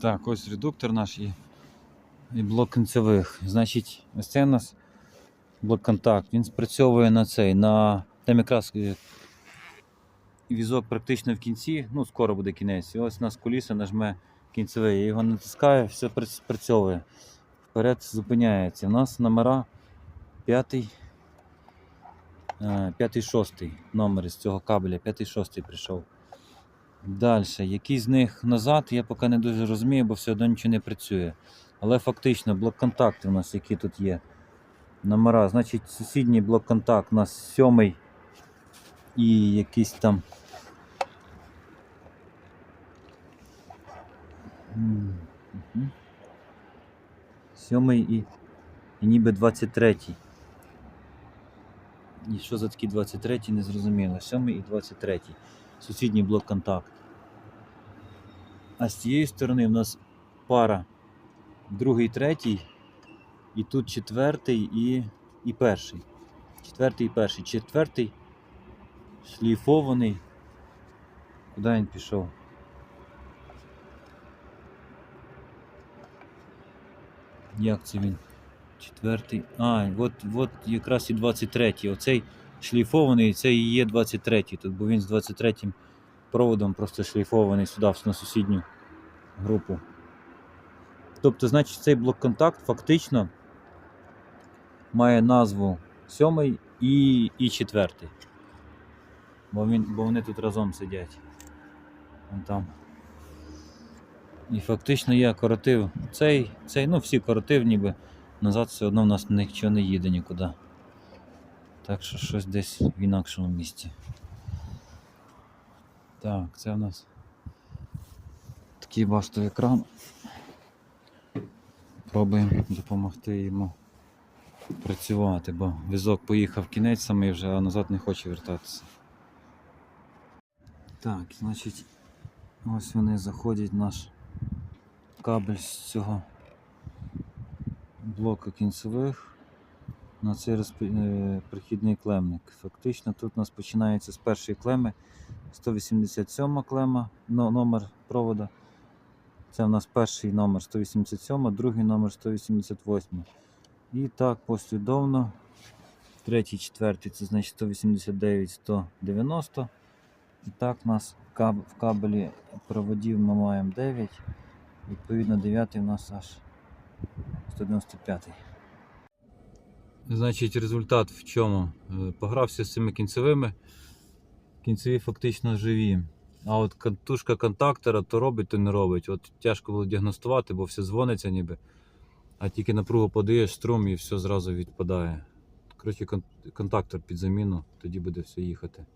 Так, ось редуктор наш і, і блок кінцевих. Значить, ось це у нас блок контакт. Він спрацьовує на цей, на там якраз е, візок практично в кінці, ну скоро буде кінець. І ось у нас куліса нажме кінцевий. Я його натискаю, все спрацьовує. Вперед зупиняється. У нас номера 5, 5 6 номер з цього кабеля, 5 6 прийшов. Далі, який з них назад, я поки не дуже розумію, бо все одно нічого не працює. Але фактично блок-контакти у нас, які тут є. Номера. Значить, сусідній блок-контакт у нас сьомий і якийсь там. Сьомий і, і ніби 23. І що за такі 23 не зрозуміло. Сьомий і 23. Сусідній блок-контакт. А з цієї сторони в нас пара другий, третій, і тут четвертий і, і перший. Четвертий і перший. Четвертий шліфований. Куди він пішов? Як це він? Четвертий. А, от, от якраз і 23-й. Оцей шліфований, це і є 23-й. Тут, бо він з 23-м проводом просто шліфований сюди, на сусідню групу. Тобто, значить, цей блок-контакт фактично має назву 7 і, і 4. Бо, він, бо вони тут разом сидять. Вон там. І фактично я коротив цей, цей, ну всі коротив, ніби назад все одно в нас нічого не їде нікуди. Так що щось десь в інакшому місці. Так, це у нас такий бастовий кран. Пробуємо допомогти йому працювати, бо візок поїхав в кінець самий вже, а назад не хоче вертатися. Так, значить, ось вони заходять наш кабель з цього блоку кінцевих на цей розпі- е, прихідний клемник. Фактично тут у нас починається з першої клеми 187 клема, номер провода. Це у нас перший номер 187, другий номер 188. І так послідовно. Третій, четвертий, це значить 189, 190. І так у нас в кабелі проводів ми маємо 9. Відповідно, 9 у нас аж 195. Значить, результат в чому? Е, Погрався з цими кінцевими. Кінцеві фактично живі. А от катушка контактора то робить, то не робить. От тяжко було діагностувати, бо все дзвониться ніби. А тільки напругу подаєш струм і все зразу відпадає. Коротше, кон- контактор під заміну, тоді буде все їхати.